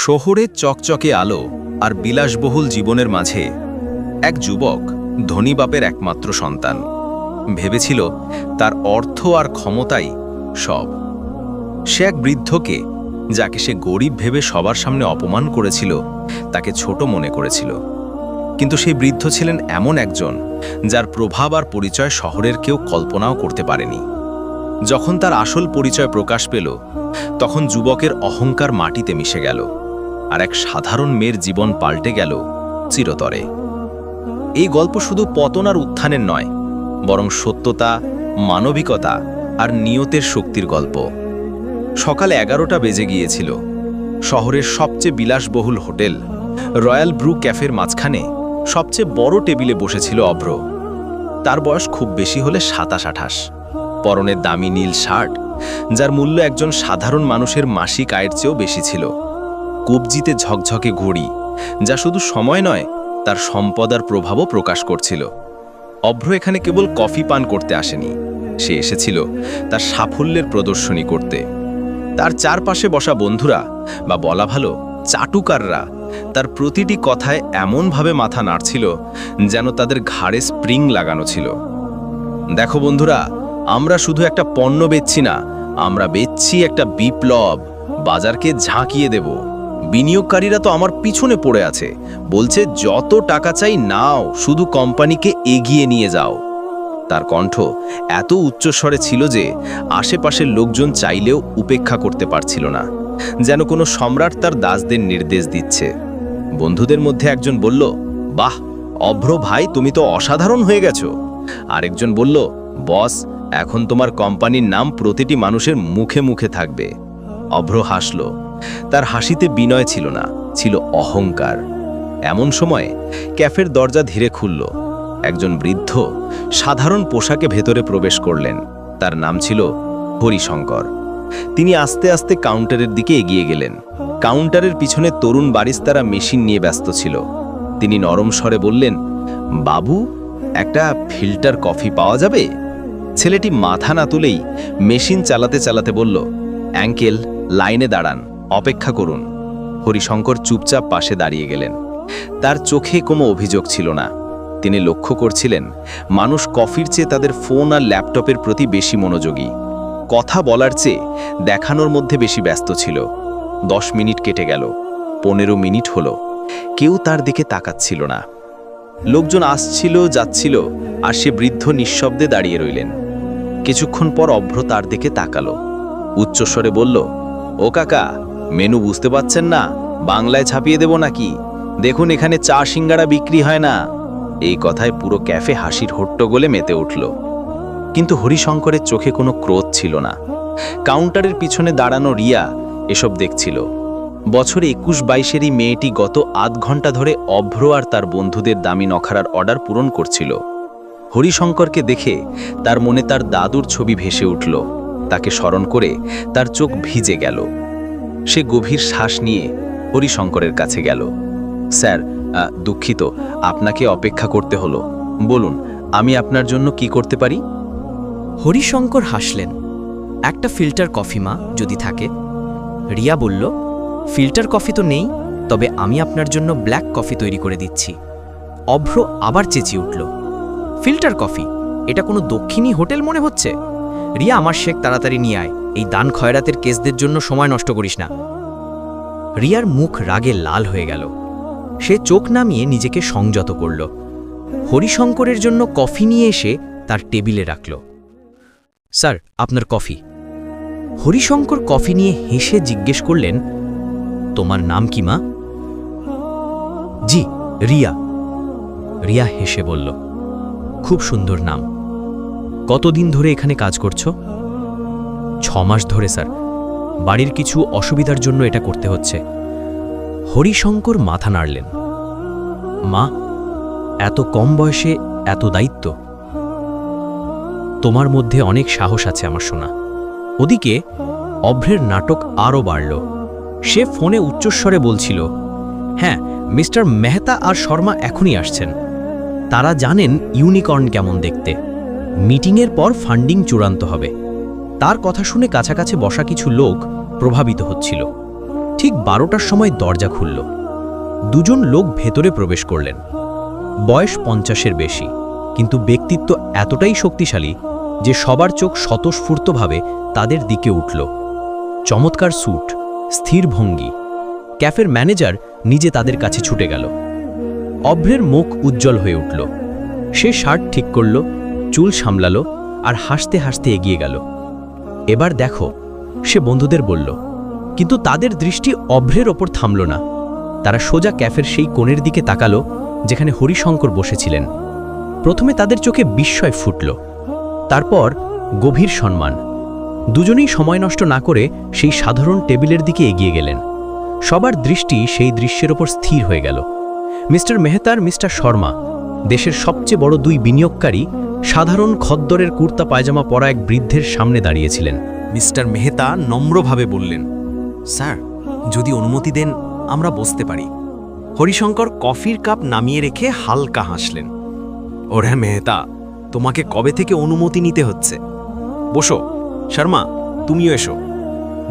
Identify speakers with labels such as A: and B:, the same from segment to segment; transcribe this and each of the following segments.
A: শহরে চকচকে আলো আর বিলাসবহুল জীবনের মাঝে এক যুবক ধনী বাপের একমাত্র সন্তান। ভেবেছিল তার অর্থ আর ক্ষমতাই সব। সে এক বৃদ্ধকে, যাকে সে গরিব ভেবে সবার সামনে অপমান করেছিল, তাকে ছোট মনে করেছিল। কিন্তু সেই বৃদ্ধ ছিলেন এমন একজন যার প্রভাব আর পরিচয় শহরের কেউ কল্পনাও করতে পারেনি। যখন তার আসল পরিচয় প্রকাশ পেল, তখন যুবকের অহংকার মাটিতে মিশে গেল। আর এক সাধারণ মেয়ের জীবন পাল্টে গেল চিরতরে। এই গল্প শুধু পতন আর উত্থানের নয়, বরং সত্যতা, মানবিকতা আর নিয়তের শক্তির গল্প। সকাল এগারোটা বেজে গিয়েছিল। শহরের সবচেয়ে বিলাসবহুল হোটেল, রয়্যাল ব্রু ক্যাফের মাঝখানে সবচেয়ে বড় টেবিলে বসেছিল অভ্র। তার বয়স খুব বেশি হলে সাতাশ আঠাশ। পরনের দামি নীল শার্ট, যার মূল্য একজন সাধারণ মানুষের মাসিক আয়ের চেয়েও বেশি ছিল। কবজিতে ঝকঝকে ঘড়ি, যা শুধু সময় নয়, তার সম্পদ আর প্রভাবও প্রকাশ করছিল। অভ্র এখানে কেবল কফি পান করতে আসেনি। সে এসেছিল তার সাফল্যের প্রদর্শনী করতে। তার চারপাশে বসা বন্ধুরা, বা বলা ভালো, চাটুকাররা, তার প্রতিটি কথায় এমনভাবে মাথা নাড়ছিল যেন তাদের ঘাড়ে স্প্রিং লাগানো ছিল। দেখো বন্ধুরা, আমরা শুধু একটা পণ্য বেচছি না, আমরা বেচছি একটা বিপ্লব, বাজারকে ঝাঁকিয়ে দেব। বিনিয়োগকারীরা তো আমার পিছনে পড়ে আছে। বলছে, যত টাকা চাই নাও, শুধু কোম্পানিকে এগিয়ে নিয়ে যাও। তার কণ্ঠ এত উচ্চস্বরে ছিল যে আশেপাশের লোকজন চাইলেও উপেক্ষা করতে পারছিল না, যেন কোনো সম্রাট তার দাসদের নির্দেশ দিচ্ছে। বন্ধুদের মধ্যে একজন বলল, বাহ, অভ্র ভাই, তুমি তো অসাধারণ হয়ে গেছো। আরেকজন বলল, বস, এখন তোমার কোম্পানির নাম প্রতিটি মানুষের মুখে মুখে থাকবে। অভ্র হাসল তার হাসিতে বিনয় ছিল না, ছিল অহংকার। এমন সময় ক্যাফের দরজা ধীরে খুলল। একজন বৃদ্ধ সাধারণ পোশাকে ভেতরে প্রবেশ করলেন। তার নাম ছিল হরিশঙ্কর। তিনি আস্তে আস্তে কাউন্টারের দিকে এগিয়ে গেলেন। কাউন্টারের পিছনে তরুণ বারিস্তারা মেশিন নিয়ে ব্যস্ত ছিল। তিনি নরম স্বরে বললেন, বাবু, একটা ফিল্টার কফি পাওয়া যাবে? ছেলেটি মাথা না তুলেই মেশিন চালাতে চালাতে বলল, অ্যাঙ্কেল, লাইনে দাঁড়ান। অপেক্ষা করুন। হরিশঙ্কর চুপচাপ পাশে দাঁড়িয়ে গেলেন। তার চোখে কোনো অভিযোগ ছিল না। তিনি লক্ষ্য করছিলেন, মানুষ কফির চেয়ে তাদের ফোন আর ল্যাপটপের প্রতি বেশি মনোযোগী। কথা বলার চেয়ে দেখানোর মধ্যে বেশি ব্যস্ত ছিল। দশ মিনিট কেটে গেল, পনেরো মিনিট হলো। কেউ তার দিকে তাকাচ্ছিল না। লোকজন আসছিল, যাচ্ছিল, আর সে বৃদ্ধ নিঃশব্দে দাঁড়িয়ে রইলেন। কিছুক্ষণ পর অভ্র তার দিকে তাকালো। উচ্চস্বরে বলল, ও কাকা মেনু বুঝতে পাচ্ছেন না? বাংলায় ছাপিয়ে দেব নাকি? দেখুন, এখানে চা সিঙ্গারা বিক্রি হয় না। এই কথায় পুরো ক্যাফে হাসির হট্টগোলে মেতে উঠল। কিন্তু হরিশঙ্করের চোখে কোনো ক্রোধ ছিল না। কাউন্টারের পিছনে দাঁড়ানো রিয়া এসব দেখছিল। বছরে একুশ বাইশেরই মেয়েটি গত আধ ঘণ্টা ধরে অভ্র আর তার বন্ধুদের দামি নখারার অর্ডার পূরণ করছিল। হরিশঙ্করকে দেখে তার মনে তার দাদুর ছবি ভেসে উঠল। তাকে স্মরণ করে তার চোখ ভিজে গেল। সে গভীর শ্বাস নিয়ে হরিশঙ্করের কাছে গেল। স্যার দুঃখিত, আপনাকে অপেক্ষা করতে হলো। বলুন, আমি আপনার জন্য কি করতে পারি?
B: হরিশঙ্কর হাসলেন। একটা ফিল্টার কফি, মা, যদি থাকে। রিয়া বলল, ফিল্টার কফি তো নেই, তবে আমি আপনার জন্য ব্ল্যাক কফি তৈরি করে দিচ্ছি। অভ্র আবার চেঁচিয়ে উঠল, ফিল্টার কফি? এটা কোনো দক্ষিণী হোটেল মনে হচ্ছে? রিয়া, আমার শেখ তাড়াতাড়ি নিয়ে আয়। এই দান খয়রাতের কেসদের জন্য সময় নষ্ট করিস না। রিয়ার মুখ রাগে লাল হয়ে গেল। সে চোখ নামিয়ে নিজেকে সংযত করল। হরিশঙ্করের জন্য কফি নিয়ে এসে তার টেবিলে রাখল। স্যার, আপনার কফি। হরিশঙ্কর কফি নিয়ে হেসে জিজ্ঞেস করলেন, তোমার নাম কি, মা? জি, রিয়া। রিয়া হেসে বলল, খুব সুন্দর নাম। কতদিন ধরে এখানে কাজ করছ? ছ মাস ধরে, স্যার। বাড়ির কিছু অসুবিধার জন্য এটা করতে হচ্ছে। হরিশঙ্কর মাথা নাড়লেন। মা, এত কম বয়সে এত দায়িত্ব। তোমার মধ্যে অনেক সাহস আছে আমার শোনা ওদিকে অভ্রের নাটক আরও বাড়ল। সে ফোনে উচ্চস্বরে বলছিল হ্যাঁ মিস্টার মেহতা আর শর্মা এখনই আসছেন। তারা জানেন ইউনিকর্ন কেমন দেখতে। মিটিংয়ের পর ফান্ডিং চূড়ান্ত হবে। তার কথা শুনে কাছাকাছি বসা কিছু লোক প্রভাবিত হচ্ছিল। ঠিক বারোটার সময় দরজা খুলল। দুজন লোক ভেতরে প্রবেশ করলেন। বয়স পঞ্চাশের বেশি, কিন্তু ব্যক্তিত্ব এতটাই শক্তিশালী যে সবার চোখ স্বতঃস্ফূর্তভাবে তাদের দিকে উঠল। চমৎকার স্যুট, স্থির ভঙ্গি। ক্যাফের ম্যানেজার নিজে তাদের কাছে ছুটে গেল। অভ্রের মুখ উজ্জ্বল হয়ে উঠল। সে শার্ট ঠিক করল, চুল সামলালো আর হাসতে হাসতে এগিয়ে গেল। এবার দেখো, সে বন্ধুদের বলল, কিন্তু তাদের দৃষ্টি অভ্রের ওপর থামল না। তারা সোজা ক্যাফের সেই কোণের দিকে তাকালো, যেখানে হরিশঙ্কর বসেছিলেন। প্রথমে তাদের চোখে বিস্ময় ফুটল, তারপর গভীর সম্মান। দুজনেই সময় নষ্ট না করে সেই সাধারণ টেবিলের দিকে এগিয়ে গেলেন। সবার দৃষ্টি সেই দৃশ্যের ওপর স্থির হয়ে গেল। মিস্টার মেহতার মিস্টার শর্মা, দেশের সবচেয়ে বড় দুই বিনিয়োগকারী সাধারণ খদ্দরের কুর্তা পায়জামা পরা এক বৃদ্ধের সামনে দাঁড়িয়েছিলেন।
C: মিস্টার মেহতা নম্রভাবে বললেন, স্যার, যদি অনুমতি দেন, আমরা বসতে পারি। হরিশঙ্কর কফির কাপ নামিয়ে রেখে হালকা হাসলেন, ওরে মেহতা, তোমাকে কবে থেকে অনুমতি নিতে হচ্ছে? বসো, শর্মা, তুমিও এসো।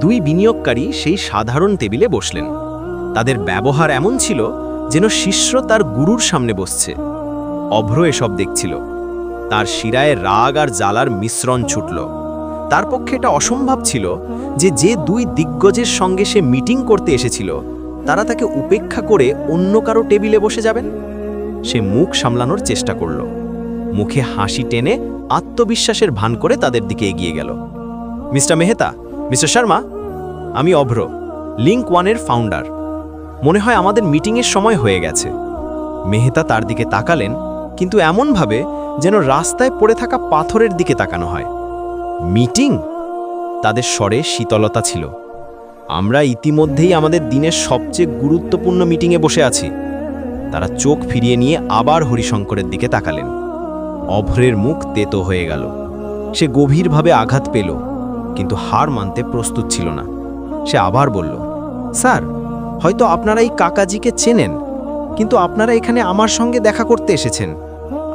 C: দুই বিনিয়োগকারী সেই সাধারণ টেবিলে বসলেন। তাদের ব্যবহার এমন ছিল যেন শিষ্য তার গুরুর সামনে বসছে। অভ্র এসব দেখছিল। তার শিরায় রাগ আর জ্বালার মিশ্রণ ছুটল। তার পক্ষে এটা অসম্ভব ছিল যে যে দুই দিগ্গজের সঙ্গে সে মিটিং করতে এসেছিল, তারা তাকে উপেক্ষা করে অন্য কারও টেবিলে বসে যাবেন? সে মুখ সামলানোর চেষ্টা করল। মুখে হাসি টেনে আত্মবিশ্বাসের ভান করে তাদের দিকে এগিয়ে গেল। মিস্টার মেহতা, মিস্টার শর্মা, আমি অভ্র, লিঙ্ক ওয়ানের ফাউন্ডার। মনে হয় আমাদের মিটিংয়ের সময় হয়ে গেছে। মেহতা তার দিকে তাকালেন কিন্তু এমনভাবে যেন রাস্তায় পড়ে থাকা পাথরের দিকে তাকানো হয়। মিটিং? তাদের স্বরে শীতলতা ছিল। আমরা ইতিমধ্যেই আমাদের দিনের সবচেয়ে গুরুত্বপূর্ণ মিটিংয়ে বসে আছি। তারা চোখ ফিরিয়ে নিয়ে আবার হরিশঙ্করের দিকে তাকালেন। অভ্রের মুখ তেতো হয়ে গেল। সে গভীরভাবে আঘাত পেল, কিন্তু হার মানতে প্রস্তুত ছিল না। সে আবার বলল, স্যার, হয়তো আপনারা এই কাকাজিকে চেনেন। কিন্তু আপনারা এখানে আমার সঙ্গে দেখা করতে এসেছেন।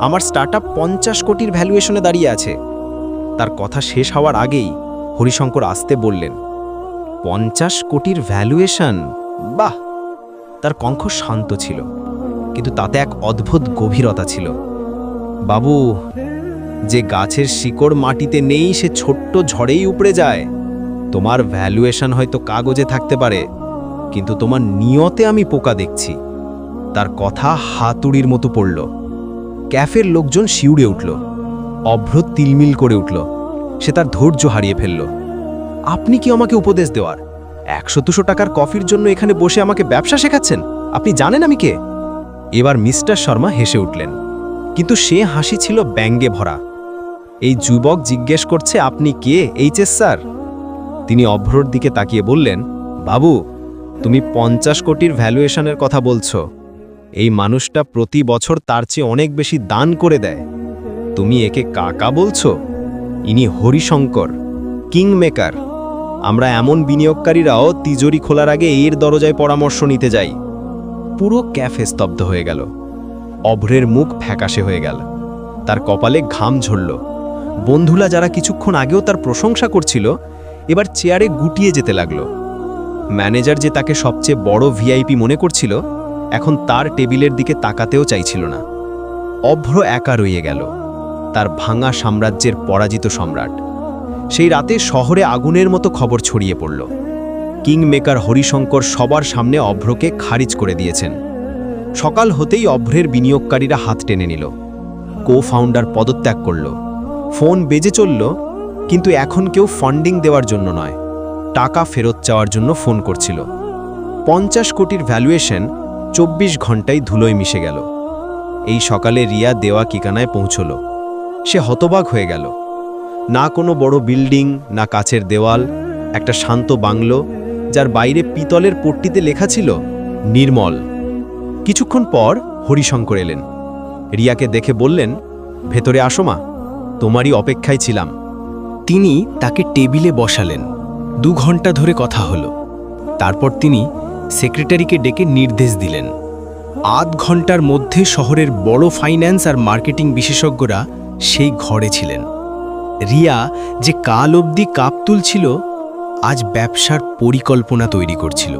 C: আমার স্টার্টআপ পঞ্চাশ কোটির ভ্যালুয়েশনে দাঁড়িয়ে আছে। তার কথা শেষ হওয়ার আগেই হরিশঙ্কর আসতে বললেন, পঞ্চাশ কোটির ভ্যালুয়েশন বাহ! তার কণ্ঠ শান্ত ছিল, কিন্তু তাতে এক অদ্ভুত গভীরতা ছিল। বাবু, যে গাছের শিকড় মাটিতে নেই, সে ছোট্ট ঝড়েই উপড়ে যায়। তোমার ভ্যালুয়েশন হয়তো কাগজে থাকতে পারে, কিন্তু তোমার নিয়তে আমি পোকা দেখছি। তার কথা হাতুড়ির মতো পড়ল। ক্যাফের লোকজন শিউড়ে উঠল। অভ্র তিলমিল করে উঠল। সে তার ধৈর্য হারিয়ে ফেলল। আপনি কি আমাকে উপদেশ দেওয়ার? একশো দুশো টাকার কফির জন্য এখানে বসে আমাকে ব্যবসা শেখাচ্ছেন? আপনি জানেন আমি কে? এবার মিস্টার শর্মা হেসে উঠলেন। কিন্তু সে হাসি ছিল ব্যঙ্গে ভরা। এই যুবক জিজ্ঞেস করছে, আপনি কে এইচএস স্যার? তিনি অভ্রর দিকে তাকিয়ে বললেন, বাবু, তুমি পঞ্চাশ কোটির ভ্যালুয়েশনের কথা বলছো। এই মানুষটা প্রতি বছর তার চেয়ে অনেক বেশি দান করে দেয়। তুমি একে কাকা বলছো? ইনি হরিশঙ্কর, কিংমেকার। আমরা এমন বিনিয়োগকারীরাও তিজোরি খোলার আগে এর দরজায় পরামর্শ নিতে যাই। পুরো ক্যাফে স্তব্ধ হয়ে গেল। অভ্রের মুখ ফ্যাকাশে হয়ে গেল। তার কপালে ঘাম ঝরল। বন্ধুলা যারা কিছুক্ষণ আগেও তার প্রশংসা করছিল, এবার চেয়ারে গুটিয়ে যেতে লাগল। ম্যানেজার যে তাকে সবচেয়ে বড় ভিআইপি মনে করছিল এখন তার টেবিলের দিকে তাকাতেও চাইছিল না। অভ্র একা রয়ে গেল, তার ভাঙা সাম্রাজ্যের পরাজিত সম্রাট। সেই রাতে শহরে আগুনের মতো খবর ছড়িয়ে পড়ল। কিংমেকার হরিশঙ্কর সবার সামনে অভ্রকে খারিজ করে দিয়েছেন। সকাল হতেই অভ্রের বিনিয়োগকারীরা হাত টেনে নিল। কো ফাউন্ডার পদত্যাগ করল। ফোন বেজে চলল, কিন্তু এখন কেউ ফান্ডিং দেওয়ার জন্য নয়। টাকা ফেরত চাওয়ার জন্য ফোন করছিল। পঞ্চাশ কোটির ভ্যালুয়েশন চব্বিশ ঘন্টায় ধুলোয় মিশে গেল। এই সকালে রিয়া দেওয়া কিকানায় পৌঁছল। সে হতবাক হয়ে গেল। না কোনো বড় বিল্ডিং, না কাচের দেওয়াল, একটা শান্ত বাংলো, যার বাইরে পিতলের পট্টিতে লেখা ছিল, নির্মল। কিছুক্ষণ পর হরিশঙ্কর এলেন। রিয়াকে দেখে বললেন, ভেতরে আসো মা, তোমারই অপেক্ষায় ছিলাম।
D: তিনি তাকে টেবিলে বসালেন। দু ঘণ্টা ধরে কথা হলো। তারপর তিনি সেক্রেটারিকে ডেকে নির্দেশ দিলেন। আধ ঘণ্টার মধ্যে শহরের বড় ফাইন্যান্স আর মার্কেটিং বিশেষজ্ঞরা সেই ঘরে ছিলেন। রিয়া যে কাল অবধি কাপ তুলছিল, আজ ব্যবসার পরিকল্পনা তৈরি করছিল।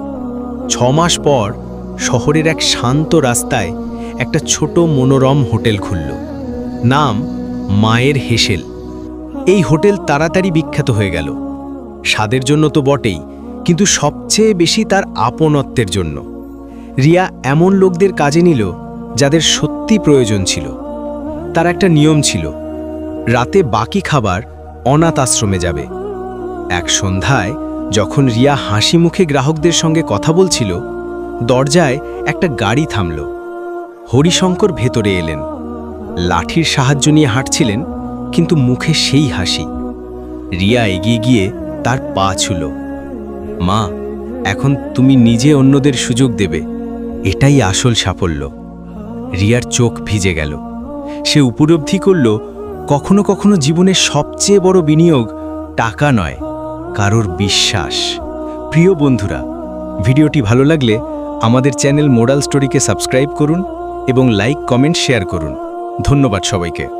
D: ছ মাস পর শহরের এক শান্ত রাস্তায় একটা ছোট মনোরম হোটেল খুলল। নাম মায়ের হেসেল। এই হোটেল তাড়াতাড়ি বিখ্যাত হয়ে গেল। স্বাদের জন্য তো বটেই। কিন্তু সবচেয়ে বেশি তার আপনত্বের জন্য। রিয়া এমন লোকদের কাজে নিল যাদের সত্যি প্রয়োজন ছিল। তার একটা নিয়ম ছিল, রাতে বাকি খাবার অনাথ আশ্রমে যাবে। এক সন্ধ্যায় যখন রিয়া হাসি মুখে গ্রাহকদের সঙ্গে কথা বলছিল, দরজায় একটা গাড়ি থামল। হরিশঙ্কর ভেতরে এলেন। লাঠির সাহায্য নিয়ে হাঁটছিলেন, কিন্তু মুখে সেই হাসি। রিয়া এগিয়ে গিয়ে তার পা ছুল। মা, এখন তুমি নিজে অন্যদের সুযোগ দেবে। এটাই আসল সাফল্য। রিয়ার চোখ ভিজে গেল। সে উপলব্ধি করল, কখনো কখনো জীবনের সবচেয়ে বড় বিনিয়োগ টাকা নয়, কারোর বিশ্বাস। প্রিয় বন্ধুরা, ভিডিওটি ভালো লাগলে আমাদের চ্যানেল মোরাল স্টোরিকে সাবস্ক্রাইব করুন এবং লাইক, কমেন্ট, শেয়ার করুন। ধন্যবাদ সবাইকে।